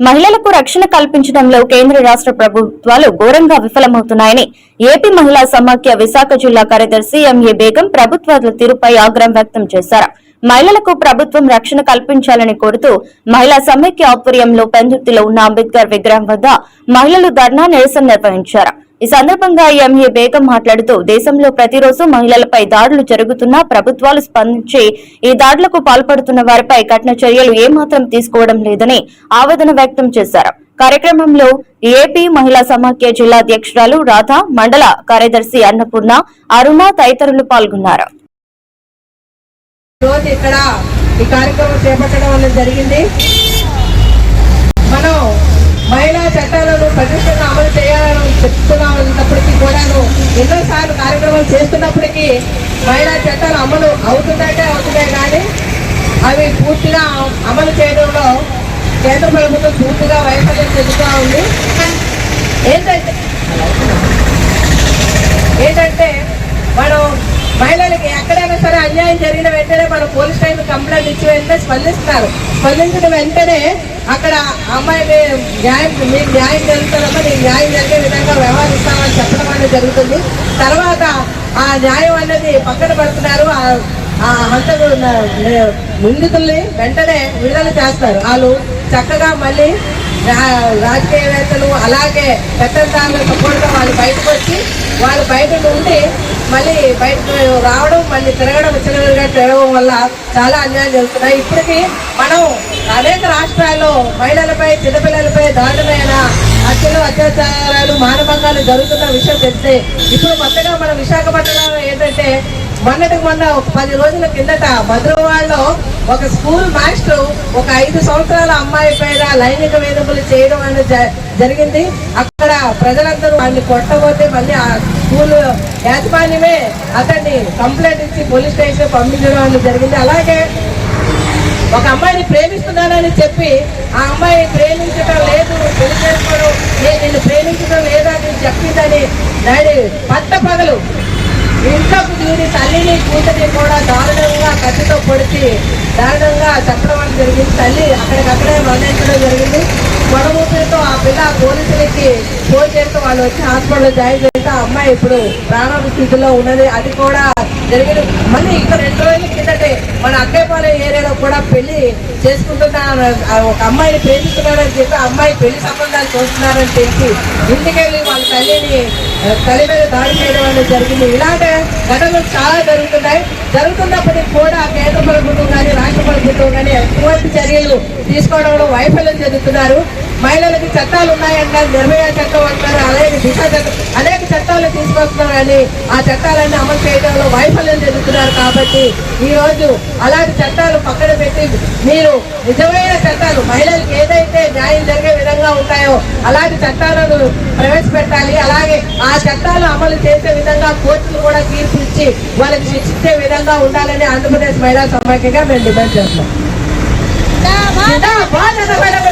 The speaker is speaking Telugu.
మహిళలకు రక్షణ కల్పించడంలో కేంద్ర రాష్ట్ర ప్రభుత్వాలు ఘోరంగా విఫలమవుతున్నాయని ఏపీ మహిళా సమాఖ్య విశాఖ జిల్లా కార్యదర్శి ఎంఏ బేగం ప్రభుత్వాల తీరుపై ఆగ్రహం వ్యక్తం చేశారు. మహిళలకు ప్రభుత్వం రక్షణ కల్పించాలని కోరుతూ మహిళా సమైక్య ఆధ్వర్యంలో పెందుర్తిలో ఉన్న అంబేద్కర్ విగ్రహం వద్ద మహిళలు ధర్నా నిరసన నిర్వహించారు. ఈ సందర్భంగా ఎంఏ బేగం మాట్లాడుతూ దేశంలో ప్రతిరోజు మహిళలపై దాడులు జరుగుతున్నా ప్రభుత్వాలు స్పందించి ఈ దాడులకు పాల్పడుతున్న వారిపై కఠిన చర్యలు ఏమాత్రం తీసుకోవడం లేదని ఆవేదన వ్యక్తం చేశారు. కార్యక్రమంలో ఏపీ మహిళా సమాఖ్య జిల్లా అధ్యక్షురాలు రాధ మండల కార్యదర్శి అన్నపూర్ణ అరుణ తదితరులు పాల్గొన్నారు. ఇక్కడ ఈ కార్యక్రమం చేపట్టడం జరిగింది. మనం మహిళా చట్టాలను ప్రతిష్టంగా అమలు చేయాలని చేస్తున్నప్పటికీ మహిళా చట్టాలు అమలు అవుతుందంటే అవుతున్నాయి కానీ అవి పూర్తిగా అమలు చేయడంలో కేంద్ర ప్రభుత్వం పూర్తిగా వైఫల్యం చెందుతూ ఉంది. ఏంటంటే ఏంటంటే మనం మహిళలకి ఎక్కడైనా సరే అన్యాయం జరిగిన వెంటనే మనం పోలీస్ స్టేషన్ కంప్లైంట్ ఇచ్చి వెంటనే స్పందిస్తారు స్పందించిన వెంటనే అక్కడ అమ్మాయి న్యాయం మీకు న్యాయం జరుగుతుందమ్మా నీకు న్యాయం జరిగే విధంగా చెప్పడం అనేది జరుగుతుంది. తర్వాత ఆ న్యాయం అనేది పక్కన పెడుతున్నారు. ఆ- ఆ హంతకు నిందితుల్ని వెంటనే విడుదల చేస్తారు. వాళ్ళు చక్కగా మళ్ళీ రాజకీయవేత్తలు అలాగే పెత్తందారుల సపోర్ట్గా వాళ్ళు బయటకు వచ్చి వాళ్ళు బయట నుండి మళ్ళీ బయటకు రావడం మళ్ళీ తిరగడం విచ్చలవిడిగా తిరగడం వల్ల చాలా అన్యాయం జరుగుతున్నాయి. ఇప్పటికీ మనం అనేక రాష్ట్రాల్లో మహిళలపై చిన్నపిల్లలపై దారుణమైన హత్యలు అత్యాచారాలు మానభంగాలు జరుగుతున్న విషయం తెలిస్తే ఇప్పుడు కొత్తగా మన విశాఖపట్నంలో ఏంటంటే మొన్నటికి మొన్న ఒక పది రోజుల కిందట మధురవాడలో ఒక స్కూల్ మాస్టర్ ఒక ఐదు సంవత్సరాల అమ్మాయి పైన లైంగిక వేధింపులు చేయడం అనేది జరిగింది. అక్కడ ప్రజలందరూ వాడిని కొట్టబోతే మళ్ళీ ఆ స్కూల్ యాజమాన్యమే అతన్ని కంప్లైంట్ ఇచ్చి పోలీస్ స్టేషన్ పంపించడం అనేది జరిగింది. అలాగే ఒక అమ్మాయిని ప్రేమిస్తున్నానని చెప్పి ఆ అమ్మాయి ప్రేమించడం లేదు పెళ్ళి చేసుకోవడం నేను నిన్ను ప్రేమించడం లేదని చెప్పిందని డాడీ పట్ట పగలు. ఇంట్లోకి దీని తల్లిని కూతురిని కూడా దారుణంగా కత్తితో పొడిచి దారుణంగా చెప్పడం జరిగింది. తల్లి అక్కడికక్కడే మరణించడం జరిగింది. పొడమూపిరితో ఆ పిల్ల పోలీసులకి ఫోన్ చేస్తే వాళ్ళు వచ్చి హాస్పిటల్లో జాయిన్ చేస్తే అమ్మాయి ఇప్పుడు ప్రాణాల స్థితిలో ఉన్నది. అది కూడా జరిగింది మళ్ళీ ఇంకా రెండు రోజుల కిందటే మన అక్కయ్యపాలెం ఏరియాలో కూడా పెళ్ళి చేసుకుంటున్నా ఒక అమ్మాయిని ప్రేమిస్తున్నారని చెప్పి అమ్మాయి పెళ్ళి సంబంధాలు చూస్తున్నారని తెలిసి ఇంటికెళ్ళి వాళ్ళ తల్లిని తల్లి మీద దాడి చేయడం అనేది జరిగింది. ఇలాంటి ఘటనలు చాలా జరుగుతున్నాయి. జరుగుతున్నప్పటికీ కూడా కేంద్ర ప్రభుత్వం కానీ రాష్ట్ర ప్రభుత్వం కానీ ఎటువంటి చర్యలు తీసుకోవడంలో వైఫల్యం చెందుతున్నారు. మహిళలకి చట్టాలు ఉన్నాయంటారు నిర్భయ చట్టం అంటారు అలాగే దిశ చట్టం అనేక చట్టాలు తీసుకొస్తున్నారు కానీ ఆ చట్టాలన్నీ అమలు చేయడంలో వైఫల్యం చెందుతున్నారు కాబట్టి ఈ రోజు అలాంటి చట్టాలు పక్కన పెట్టి మీరు నిజమైన చట్టాలు మహిళలకు ఏదైతే న్యాయం జరిగే విధంగా ఉంటాయో అలాంటి చట్టాలను ప్రవేశపెట్టాలి. అలాగే ఆ చట్టాలు అమలు చేసే విధంగా కోర్టులు కూడా తీర్పు ఇచ్చి వాళ్ళకి శిక్షించే విధంగా ఉండాలని ఆంధ్రప్రదేశ్ మహిళా సమాఖ్యగా మేము డిమాండ్ చేస్తాం జిందాబాద్. ఆంధ్రప్రదేశ్!